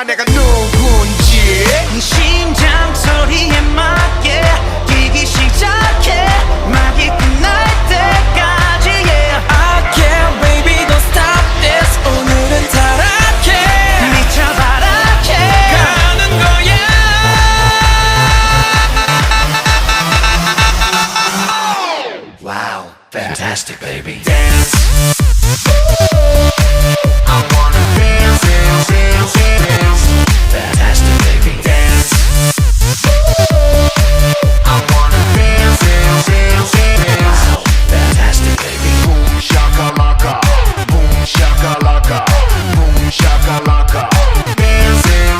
알아 내가 누군지 심장 소리에 맞게 뛰기 시작해 막이 끝날 때까지 yeah. I can't baby don't stop this 오늘은 타락해 미쳐 바락해 가는 거야 Wow, fantastic baby Dance